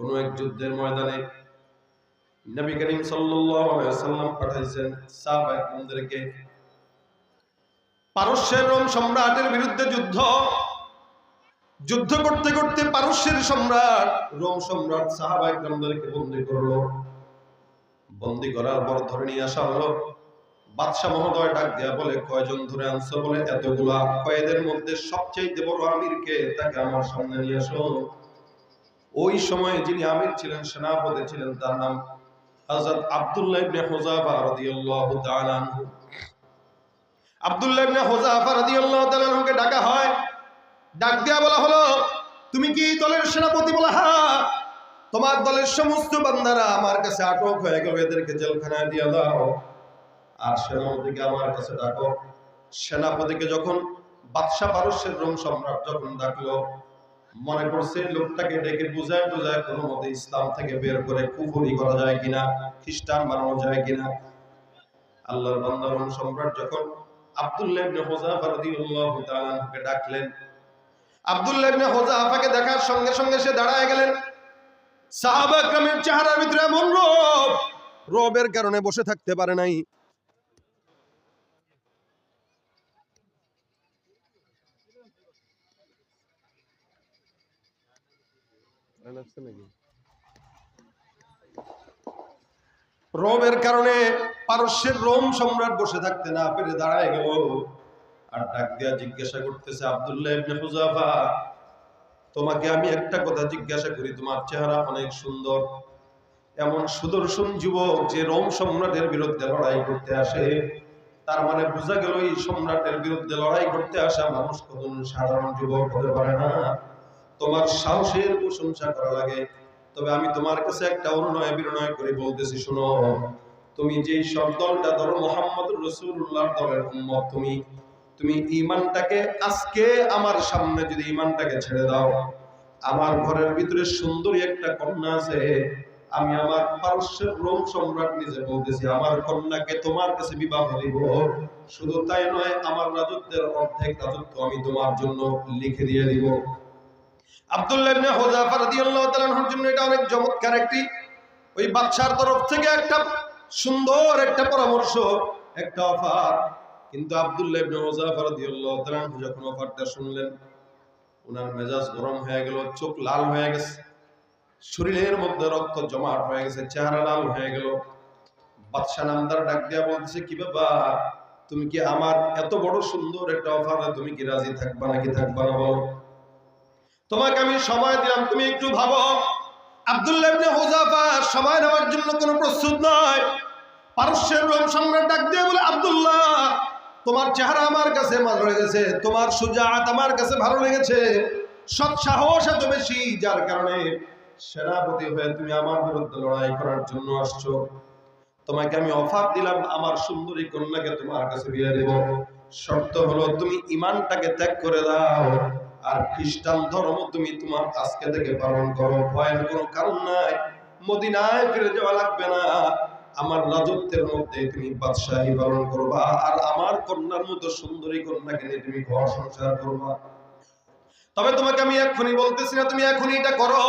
কোনো এক যুদ্ধের ময়দানে নবী করিম সাল্লাম পাঠাইছেন সাহাবায়ে পারস্যের রোম সম্রাটের বিরুদ্ধে যুদ্ধ। যুদ্ধ করতে করতে পারস্যের সম্রাট, রোম সম্রাট সাহাবায়ে কেরামদেরকে বন্দী করল। বন্দী করার পর ধরে নিয়ে আসা হলো। বাদশাহ মহোদয় ডাক দেয়া বলে, কয়জন ধরে আনছো? বলে, এতগুলা। কয়েদের মধ্যে সবচেয়ে বড় আমিরকে তাকে আমার সামনে নিয়ে আসো। ওই সময়ে যিনি আমির ছিলেন, সেনাপতি ছিলেন, তার নাম হযরত আব্দুল্লাহ ইবনে হুযাফা রাদিয়াল্লাহু তাআলা আনহু। আব্দুল্লাহ ইবনে হুযাফা রাদিয়াল্লাহু তাআলা আনহুকে ডাকা হয়। ডাক দেয়া বলা হলো, তুমি কি দলের সেনাপতি বলা হ্যাঁ তোমার দলের সমস্ত বান্দারা আমার কাছে আটক হয়ে গেল, এদেরকে জেলখানায় দিয়ে দাও। আর সেনাপতিকে আমার কাছে ডাকো। সেনাপতিকে যখন বাদশাহ পারস্যের রোম সম্রাট যখন ডাকলো মনে করছে লোকটাকে ডেকে বুঝায় বুঝায় কোনো মতে ইসলাম থেকে বের করে কুফুরি করা যায় কিনা, খ্রিস্টান বানানো যায় কিনা। আল্লাহর বান্দা সম্রাট যখন আব্দুল্লাহ ইবনে হুযাফা রাদিয়াল্লাহু তাআলা ডাকলেন, আব্দুল্লাহ ইবনে হুযাফাকে দেখার সঙ্গে সঙ্গে সে দাঁড়ায় গেলেন। সাহাবা একরামের চেহারার ভিতরে এমন রোব, রোবের কারণে বসে থাকতে পারে নাই। রোমের কারণে পারস্যের রোম সম্রাট বসে থাকতে না পেরে দাঁড়ায় গেল। আর ডাক দিয়া জিজ্ঞাসা করতেছে, আব্দুল্লাহ তোমাকে আমি একটা কথা জিজ্ঞাসা করি, তোমার চেহারা অনেক সুন্দর। এমন সুদর্শন যুবক যে রোম সম্রাটের বিরুদ্ধে লড়াই করতে আসে, তার মানে বোঝা গেল এই সম্রাটের বিরুদ্ধে লড়াই করতে আসা মানুষ কখন সাধারণ যুবক হতে পারে না। তোমার সাহসের প্রশংসা করা লাগে। তবে আমি তোমার কাছে একটা অনুনয় বিনয় করে বলতেছি, শোনো। তুমি যে সব দলটা ধরো মোহাম্মদ রসুল্লাহ দলের উম্মত, তুমি তুমি ইমানটাকে আজকে আমার সামনে যদি ইমানটাকে ছেড়ে দাও, আমার ঘরের ভিতরে সুন্দরী একটা কন্যা আছে, আমি আমার পারস্যের রোম সম্রাট নিজে বলতেছি, আমার কন্যাকে তোমার কাছে বিবাহ দিব। শুধু তাই নয়, আমার রাজত্বের অর্ধেক রাজত্ব আমি তোমার জন্য লিখে দিয়ে দিব। জন্য এটা অনেক চমৎকার একটি, ওই তরফ থেকে একটা সুন্দর একটা পরামর্শ, একটা অফার। কিন্তু যখন অফারটা শুনলেন ওনার মেজাজ গরম হয়ে গেল, চোখ লাল হয়ে গেছে, শরীরের মধ্যে রক্ত জমাট হয়ে গেছে, চেহারা লাল হয়ে গেল। বাদশা নামদার ডাক দিয়া বলতেছে, কি ব্যাপার? তুমি কি আমার এত বড় সুন্দর একটা অফারে তুমি কি রাজি থাকবা নাকি থাকবা না বলো? তোমাকে আমি সময় দিলাম, তুমি একটু ভাবো। আব্দুল্লাহ ইবনে সময় নেওয়ার জন্য কোনো প্রস্তুত নয়। পারস্যের রোম সম্রাট ডাক দিয়ে বলে, আব্দুল্লাহ, তোমার চেহারা আমার কাছে ভালো লেগেছে, তোমার সুজাত আমার কাছে ভালো লেগেছে। সৎ সাহস এত বেশি, যার কারণে সেনাপতি হয়ে তুমি আমার বিরুদ্ধে লড়াই করার জন্য আসছো। তোমাকে আমি অফার দিলাম, আমার সুন্দরী কন্যাকে তোমার কাছে বিয়ে দেব। শর্ত হলো, তুমি ইমানটাকে ত্যাগ করে দাও। আর খ্রিস্টান ধর্ম তুমি তোমার আজকে থেকে পালন করো। ভয়ের কোনো কারণ নাই। মদিনায় ফিরে যাওয়া লাগবে না। আমার রাজত্বের মধ্যে তুমি বাদশাহী পালন করবা। আর আমার কন্যার মতো সুন্দরী কন্যাকে নিয়ে তুমি ঘর সংসার করবা। তবে তোমাকে আমি এখনই বলতেছি না, তুমি এখনই এটা করো।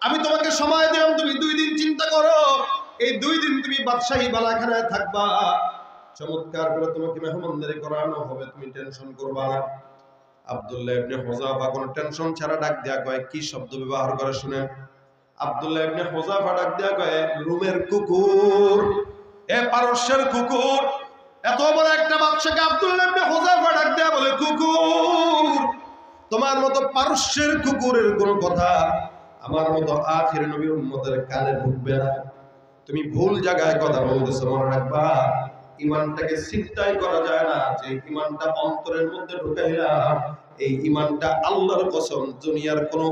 আমি তোমাকে সময় দিলাম, তুমি দুই দিন চিন্তা করো। এই দুই দিন তুমি বাদশাহী বালাখানায় থাকবা। চমৎকার করে তোমাকে মেহমানদারি করানো হবে, তুমি টেনশন করবা না। আব্দুল্লাহ ইবনে হুযাফা কোন টেনশন ছাড়া ডাক দেয়া কয়, কি শব্দ ব্যবহার করে শুনেন? আব্দুল্লাহ ইবনে হুযাফা ডাক দেয়া কয়, রুমের কুকুর, এ পারস্যের কুকুর, এত বড় একটা বাদশাকে আব্দুল্লাহ ইবনে হুযাফা ডাক দেয়া বলে, কুকুর, তোমার মতো পারস্যের কুকুরের কোনো কথা আমার মতো আখের নবীর উম্মতের কানে ঢুকবে না। তুমি ভুল জায়গায় কথা বলতেছো, মনে রাখবা। ইমানটাকে চিন্তাই করা যায় না, যে ইমানটা অন্তরের মধ্যে ঢুকাইলাম এই ইমানটা আল্লাহর কসম, দুনিয়ার কোন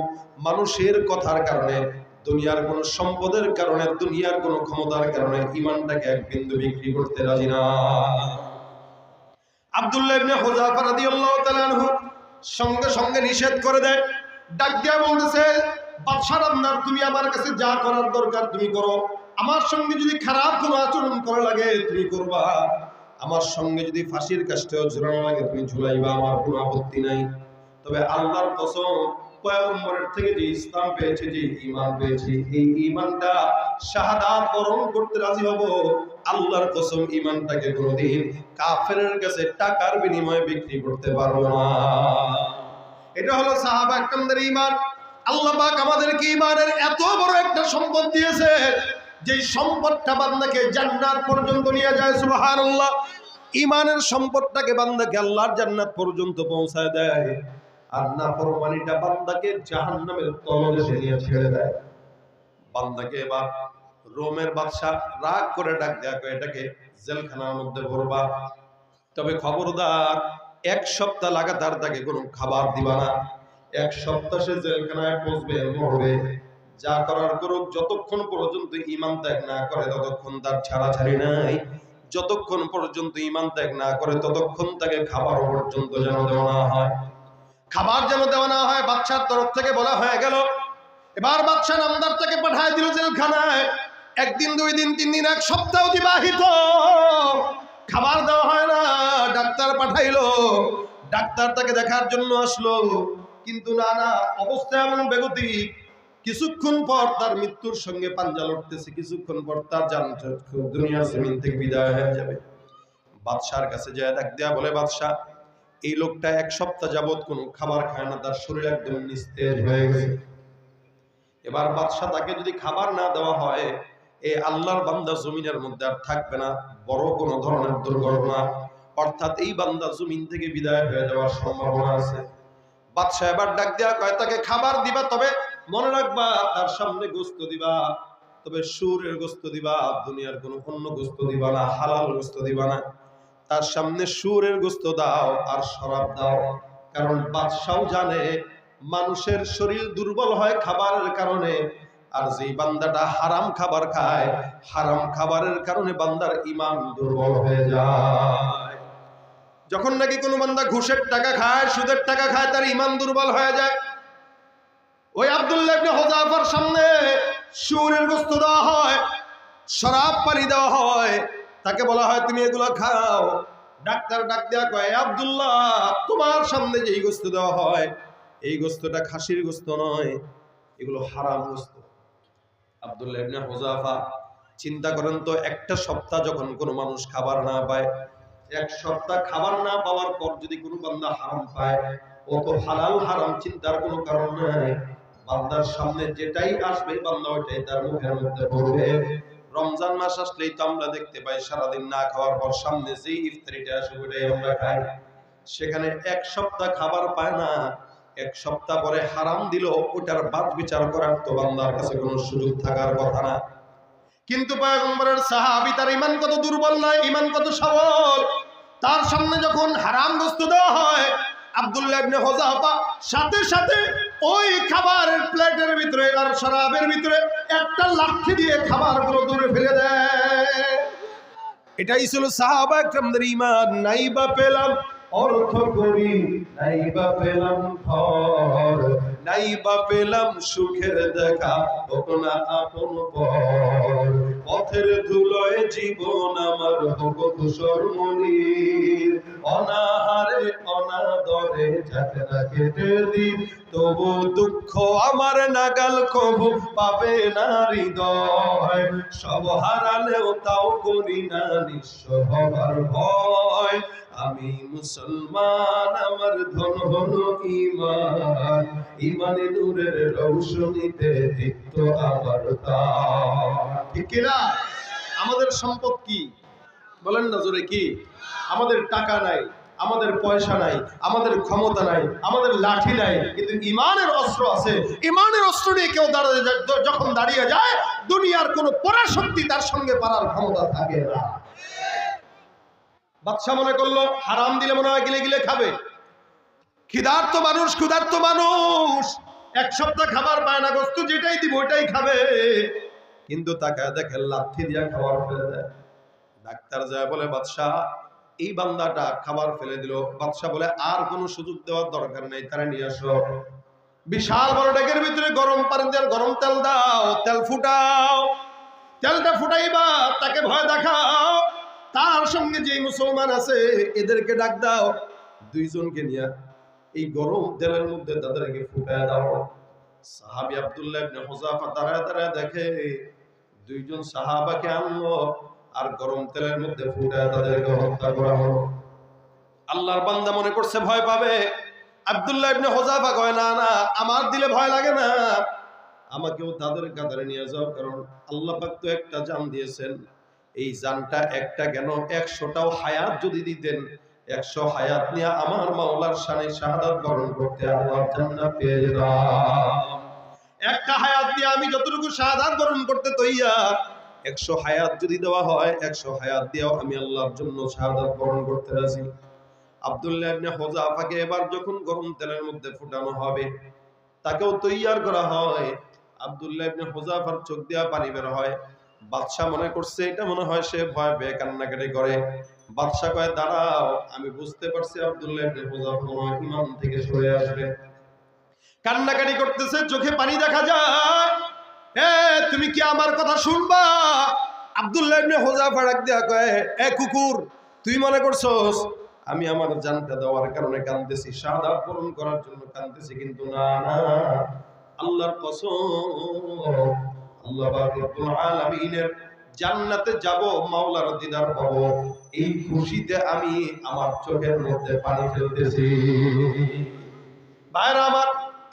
মানুষের কথার কারণে, দুনিয়ার কোন সম্পদের কারণে, দুনিয়ার কোন ক্ষমতার কারণে ইমানটাকে এক বিন্দু বিক্রি করতে রাজি না। আব্দুল্লাহ ইবনে হুযাফা রাদিয়াল্লাহু তাআলা আনহু সঙ্গে সঙ্গে নিষেধ করে দেয়, ডাক দিয়া বলতেছে, বাদশাহ আপনার তুমি আমার কাছে যা করার দরকার তুমি করো। আমার সঙ্গে যদি খারাপ কোনো আচরণ করা লাগে, তুমি করবা। আমার সঙ্গে যদি ফাঁসির কাজটাও ঝুলানো লাগে, তুমি ঝুলাইবা, আমার কোনো আপত্তি নাই। তবে আল্লাহর কসম থেকে যে পেয়েছি, যে শাহাদাত বরণ করতে রাজি হব। আল্লাহর কসম, ঈমানটাকে কোনোদিন কাছে টাকার বিনিময়ে বিক্রি করতে পারব না। এটা হলো সাহাবা ঈমান। আল্লাহ আমাদেরকে ঈমানের এত বড় একটা সম্পদ দিয়েছে। যে সম্পদটা বান্দাকে জান্নাত পর্যন্ত নিয়ে যায়, সুবহানাল্লাহ, ঈমানের সম্পদটাকে বান্দাকে আল্লাহর জান্নাত পর্যন্ত পৌঁছায় দেয়। আর না ফরমানিটা বান্দাকে জাহান্নামের তলদেশে নিয়ে ছেড়ে দেয়। বান্দাকে এবার রোমের বাদশা রাগ করে ডাক দেয়া এটাকে জেলখানার মধ্যে ভরবা। তবে খবরদার, এক সপ্তাহ লাগাতার তাকে কোনো খাবার দিবা না। এক সপ্তাহ সে জেলখানায় পৌঁছবে, মরবে। যা করার করুক, যতক্ষণ পর্যন্ত ইমান ত্যাগ না করে, ততক্ষণ তার ছাড়াছাড়ি নাই। যতক্ষণ পর্যন্ত ইমান ত্যাগ না করে, ততক্ষণ তাকে খাবার পর্যন্ত যেন দেওয়া না হয়। খাবার যেন দেওয়া না হয় বাচ্চার তরফ থেকে বলা হয়ে গেল, এবার বাচ্চা নামদার তাকে পাঠায় দিল জেলখানায়। একদিন, দুই দিন, তিন দিন, এক সপ্তাহ অতিবাহিত। খাবার দেওয়া হয় না, ডাক্তার পাঠাইলো। ডাক্তার তাকে দেখার জন্য আসলো। কিন্তু না না, অবস্থা এমন বেগতি কিছুক্ষণ পর তার মৃত্যুর সঙ্গে পাঞ্জা লড়তেছে, কিছুক্ষণ পর তার জান দুনিয়ার জমিন থেকে বিদায় হয়ে যাবে। বাদশার কাছে যায়, ডাক দেয়া বলে বাদশাহ এই লোকটা এক সপ্তাহ কোনো খাবার খায় না, তার শরীর একদম নিস্তেজ হয়ে গেছে। এবার বাদশাহ তাকে যদি খাবার না দেওয়া হয় এই আল্লাহর বান্দা জমিনের মধ্যে আর থাকবে না, বড় কোনো ধরনের দুর্ঘটনা। অর্থাৎ এই বান্দা জমিন থেকে বিদায় হয়ে যাওয়ার সম্ভাবনা আছে। বাদশাহ এবার ডাক দেওয়া কয়, তাকে খাবার দিবা তবে মনে রাখবা, তার সামনে গোস্ত দিবা, তবে সুরের গোস্ত দিবা, দুনিয়ার কোনো অন্য গোস্ত দিবা না, হালাল গোস্ত দিবা না। তার সামনে সুরের গোস্ত দাও আর শরাব দাও, কারণ বাদশাও জানে মানুষের শরীর দুর্বল হয় খাবারের কারণে, আর যেই বান্দাটা হারাম খাবার খায়, হারাম খাবারের কারণে বান্দার ইমান দুর্বল হয়ে যায়। যখন নাকি কোনো বান্দা ঘুষের টাকা খায়, সুদের টাকা খায়, তার ইমান দুর্বল হয়ে যায়। ওই আবদুল্লাহ ইবনে হোজাফার সামনে সুরের গোস্ত দেওয়া হয়, শরাব পানি দেওয়া হয়। তাকে বলা হয়, তুমি এগুলো খাও। ডাক্তার ডাক দেওয়া কয় আব্দুল্লাহ, তোমার সামনে যে এই গোস্ত দেওয়া হয়, এই গোস্তটা খাসির গোস্ত নয়, এগুলো হারাম গোস্ত। আব্দুল্লাহ ইবনে হোজাফা চিন্তা করেন তো, একটা সপ্তাহ যখন কোনো মানুষ খাবার না পায়, এক সপ্তাহ খাবার না পাওয়ার পর যদি কোনো বান্দা হারাম পায়, ও তো হালাল হারাম, চিন্তার কোনো কারণ নাই। বান্দার সামনে যেটাই আসবে বান্দা ওইটাই তার মুখের মধ্যে পড়বে। রমজান মাস আসলেই তো আমরা দেখতে পাই, সারাদিন না খাওয়ার পর সামনে যে ইফতারিটা আসে ওইটাই আমরা খাই। সেখানে এক সপ্তাহ খাবার পায় না, এক সপ্তাহ পরে হারাম দিল ওটার বাদ বিচার করার তো বান্দার কাছে কোনো সুযোগ থাকার কথা না। কিন্তু পয়গম্বরের সাহাবি তার ইমান কত দুর্বল নয় ইমান কত সবল? তার সামনে যখন হারাম বস্তু দেওয়া হয় আব্দুল্লাহ ইবনে হোজাফা সাথে সাথে ওই খাবারের প্লেটের ভিতরে আর শরাবের ভিতরে একটা লাঠি দিয়ে খাবারগুলো দূরে ফেলে দেয়। এটাই ছিল সাহাবা একরামদের ইমান নাই বা পেলাম অর্থ করি নাই বা পেলাম ঘর নাই বা পেলাম সুখের দেখা হোক আপন পর। পথের ধুলোয় জীবন আমার হোক ধূসর মনির। অনাহারে, অনাদরে যাতে কেটে দিন। তবু দুঃখ আমার নাগাল কবু পাবে না হৃদয়। সব হারালেও তাও করি না নিঃস্ব হবার ভয়। আমি মুসলমান, আমার ধন হলো ইমান ইমানে নূরের রৌশনীতে দীপ্ত আমার কিনা? আমাদের সম্পদ কি? বলেন না জোরে কি? আমাদের টাকা নাই, আমাদের পয়সা নাই, আমাদের ক্ষমতা নাই, আমাদের লাঠি নাই, কিন্তু ইমানের অস্ত্র আছে। ইমানের অস্ত্র নিয়ে কেউ দাঁড়িয়ে যখন দাঁড়িয়ে যায়, দুনিয়ার কোনো পরাশক্তি তার সঙ্গে পারার ক্ষমতা থাকে না। বাদশা মনে করল, হারাম দিলে মনে হয় গিলে গিলে খাবে। ক্ষুধার্ত মানুষ ক্ষুধার্ত মানুষ। এক সপ্তাহ খাবার পায় না বস্তু যেটাই দিব ওটাই খাবে। কিন্তু তাকে দেখে লাথি দিয়া খাবার ফেলে দেয়। ডাক্তার যায় বলে, বাদশাহ, এই বান্দাটা খাবার ফেলে দিল। বাদশাহ বলে, আর কোনো সুযোগ দেওয়ার দরকার নেই, তারা নিয়ে আসো। বিশাল বড় ডেকের ভিতরে গরম পানি দেওয়ার গরম তেল দাও, তেল ফুটাও। তেলটা ফুটাইবা, তাকে ভয় দেখাও। তার সঙ্গে যে মুসলমান আছে, এদেরকে ডাক দাও। দুইজনকে নিয়ে এই গরম তেলের মধ্যে তাদেরকে ফুটায় দাও। সাহাবি আব্দুল্লাহ ইবনে হুযাফা দাঁড়ায় দাঁড়ায় দেখে, দুইজন সাহাবাকে আনলো আর গরম তেলের মধ্যে ফুটায় তাদেরকে হত্যা করা হলো। আল্লাহর বান্দা মনে করছে, ভয় পাবে? আব্দুল্লাহ ইবনে হুযাফা কয়, না না, আমার দিলে ভয় লাগে না। আমাকেও তাদের কাতারে নিয়ে যাও, কারণ আল্লাহ পাক তো একটা জান দিয়েছেন। এই জানটা একটা কেন? একশোটাও হায়াত যদি দিতেন, একশো হায়াত নিয়ে আমার মাওলার শানে শাহাদাত বরণ করতে আল্লাহ একটা হায়াত দিয়ে আমি যতটুকু শাহাদাত বরণ করতে তৈয়ার, একশো হায়াত যদি দেওয়া হয়, একশো হায়াত দিয়েও আমি আল্লাহর জন্য শাহাদাত বরণ করতে রাজি। আব্দুল্লাহ ইবনে হুযাফাকে এবার যখন গরম তেলের মধ্যে ফুটানো হবে, তাকেও তৈয়ার করা হয়। আব্দুল্লাহ ইবনে হুযাফার চোখ দিয়া পানি বের হয়। বাদশাহ মনে করছে, এটা মনে হয় সে ভয় পেয়ে কান্নাকাটি করে। বাদশাহ কয়, দাঁড়াও, আমি বুঝতে পারছি আব্দুল্লাহ ইমাম থেকে সরে আসবে। কান্নাকাটি করতেছে, চোখে পানি দেখা যায়। এ, তুমি কি আমার কথা শুনবা? আব্দুল্লাহ ইবনে হুযাফা ডাক দিয়া কয়, এ কুকুর, তুই মনে করছস, আমি আমার জানটা দেওয়ার কারণে কাঁদতেছি শাহাদাত পূরণ করার জন্য কাঁদতেছি কিন্তু না না, আল্লাহর কসম জান্নাতে যাব, মাওলার দিদার পাবো এই খুশিতে আমি আমার চোখের মধ্যে পানি ফেলতেছি। ভাইরা আমার,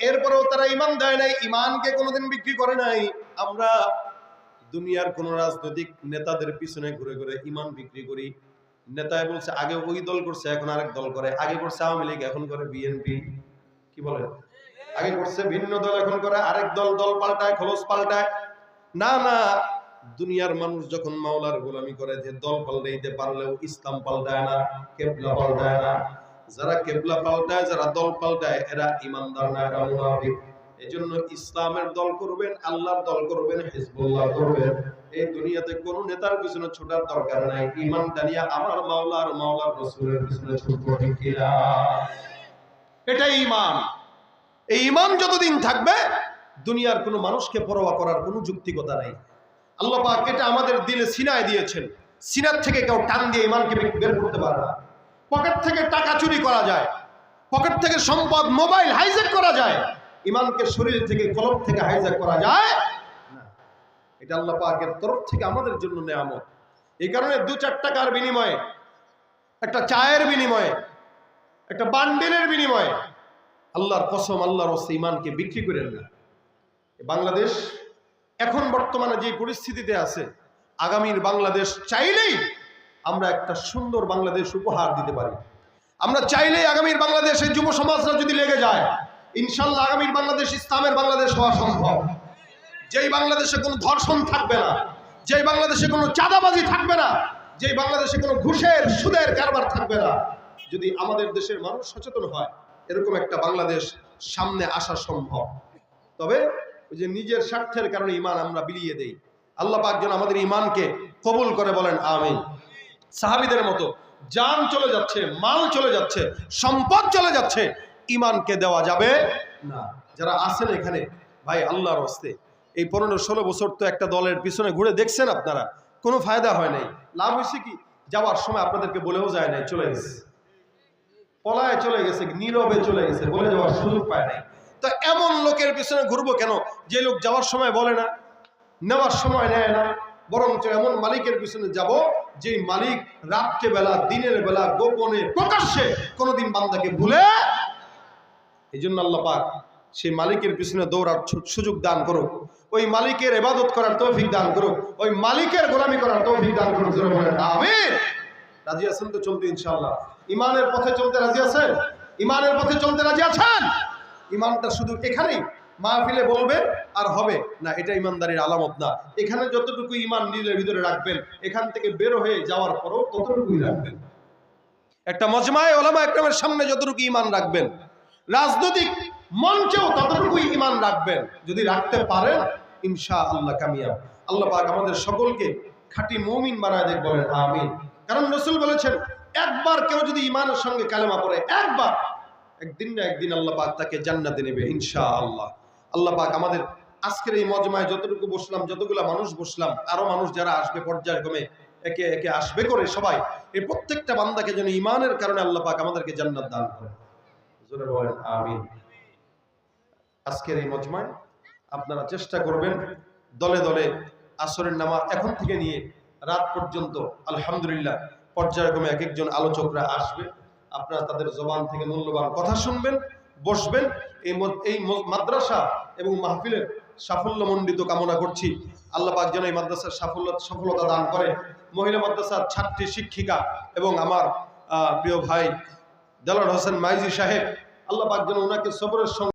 এরপরেও তারা ইমান দেয় নাই ইমানকে কোনোদিন বিক্রি করে নাই। আমরা দুনিয়ার কোন রাজনৈতিক নেতাদের পিছনে ঘুরে ঘুরে ইমান বিক্রি করি। নেতায় বলছে, আগে ওই দল করছে, এখন আরেক দল করে। আগে করছে আওয়ামী লীগ, এখন করে বিএনপি। কি বলে আগে করছে ভিন্ন দল, এখন করে আরেক দল দল পাল্টায়, খলস পাল্টায়। না না, দুনিয়ার মানুষ যখন মাওলার গোলামি করে যে দল পাল্টাইতে পারলেও ইসলাম পাল্টায় না, কেবলা পাল্টায় না। যারা কেবলা পাল্টায়, যারা দল পাল্টায়, এরা ইমানদার না, এরা মুনাফিক। এজন্য ইসলামের দল করবেন, আল্লাহর দল করবেন, হিজবুল্লাহ করবেন। এই দুনিয়াতে কোন নেতার পিছনে ছোটার দরকার নাই। ইমান দানিয়া আমার মাওলার মাওলার রসুলের পিছনে ছুটবো কিনা? এটাই ইমান। এই ইমান যতদিন থাকবে দুনিয়ার কোনো মানুষকে পরোয়া করার কোনো যুক্তিকতা নাই। আল্লাহ পাক এটা আমাদের দিলে সিনায় দিয়েছেন। সিনার থেকে কেউ টান দিয়ে ইমানকে বের করতে পারে না। পকেট থেকে টাকা চুরি করা যায়। পকেট থেকে সম্পদ, মোবাইল হাইজ্যাক করা যায়। ইমানকে শরীর থেকে কলম থেকে হাইজ্যাক করা যায় না। এটা আল্লাহ পাকের তরফ থেকে আমাদের জন্য নেয়ামত। এই কারণে দু চার টাকার বিনিময়ে, একটা চায়ের বিনিময়ে, একটা বান্ডেলের বিনিময়ে আল্লাহর কসম, আল্লাহর ইমানকে বিক্রি করেন না। বাংলাদেশ এখন বর্তমানে যে পরিস্থিতিতে আছে, আগামীর বাংলাদেশ চাইলেই আমরা একটা সুন্দর বাংলাদেশ উপহার দিতে পারি। আমরা চাইলেই আগামীর বাংলাদেশে যুব সমাজরা যদি লেগে যায়, ইনশাল্লাহ আগামীর বাংলাদেশ ইসলামের বাংলাদেশ হওয়া সম্ভব। যেই বাংলাদেশে কোনো ধর্ষণ থাকবে না, যেই বাংলাদেশে কোনো চাঁদাবাজি থাকবে না, যেই বাংলাদেশে কোনো ঘুষের, সুদের কারবার থাকবে না, যদি আমাদের দেশের মানুষ সচেতন হয়, এরকম একটা বাংলাদেশ সামনে আসা সম্ভব। তবে যে নিজের স্বার্থের কারণে ইমান আমরা বিলিয়ে দেই। আল্লাহ পাক যেন আমাদের ইমানকে কবুল করে বলেন, আমিন। সাহাবিদের মতো যান চলে যাচ্ছে, মাল চলে যাচ্ছে, সম্পদ চলে যাচ্ছে ইমানকে দেওয়া যাবে না। যারা আছেন এখানে, ভাই, আল্লাহর হস্তে, এই পনেরো ষোলো বছর তো একটা দলের পিছনে ঘুরে দেখছেন আপনারা, কোনো ফায়দা হয় নাই। লাভ হয়েছে কি? যাওয়ার সময় আপনাদেরকে বলেও যায় নাই, চলে গেছে। পলায় চলে গেছে, নীরবে চলে গেছে, বলে যাওয়ার সুযোগ পায় নাই। তো এমন লোকের পিছনে ঘুরবো কেন? যে লোক যাওয়ার সময় বলে না, নেওয়ার সময় নেয় না, বরঞ্চ এমন মালিকের পিছনে যাব যে মালিক রাত্রে বেলা দিনের বেলা, গোপনে, প্রকাশ্যে কোনোদিন বান্দাকে ভুলে এই জন্য পাক সেই মালিকের পিছনে দৌড়ার সুযোগ দান করুক। ওই মালিকের এবাদত করার তৌফিক দান করুক। ওই মালিকের গোলামি করার তৌফিক দান করুক আমিন। রাজি আছেন তো চলতে ইনশাআল্লাহ। ইমানের পথে চলতে রাজি আছেন? ইমানের পথে চলতে রাজি আছেন? ইমানটা শুধু এখানেই মাহফিলে বলবে আর হবে না, এটা ইমানদারির আলামত না। এখানে যতটুকু ইমান নিজের ভিতরে রাখবেন, এখান থেকে বের হয়ে যাওয়ার পরও ততটুকুই রাখবেন। একটা মজমায় ওলামা একরামের সামনে যতটুকু ইমান রাখবেন, রাজনৈতিক মঞ্চেও ততটুকুই ইমান রাখবেন। যদি রাখতে পারেন ইনশা আল্লাহ কামিয়াব। আল্লাহ পাক আমাদের সকলকে খাঁটি মৌমিন বানায় দেখ বলেন, আমিন। কারণ রসুল বলেছেন, একবার কেউ যদি ইমানের সঙ্গে কালেমা পড়ে, একবার একদিন না একদিন আল্লাহ পাক তাকে জান্নাতে নেবে ইনশা আল্লাহ আল্লাহ পাক আমাদের আজকের এই মজমায় যতটুকু বসলাম, যতগুলা মানুষ বসলাম, আরও মানুষ যারা আসবে পর্যায়ক্রমে, একে একে আসবে করে সবাই, এই প্রত্যেকটা বান্দাকে যেন ইমানের কারণে আল্লাহ পাক আমাদেরকে জান্নাত দান করে। জোরে বলেন, আমিন। আজকের এই মজমায় আপনারা চেষ্টা করবেন দলে দলে আসরের নামা এখন থেকে নিয়ে রাত পর্যন্ত, আলহামদুলিল্লাহ, পর্যায়ক্রমে এক একজন আলোচকরা আসবে। আপনারা তাদের জবান থেকে মূল্যবান কথা শুনবেন, বসবেন। এই এই মাদ্রাসা এবং মাহফিলের সাফল্যমণ্ডিত কামনা করছি। আল্লাহ পাক যেন এই মাদ্রাসার সাফল্য সফলতা দান করে। মহিলা মাদ্রাসার ছাত্রী, শিক্ষিকা এবং আমার প্রিয় ভাই দেলার হোসেন মাইজি সাহেব, আল্লাহ পাক যেন ওনাকে সবরের সঙ্গে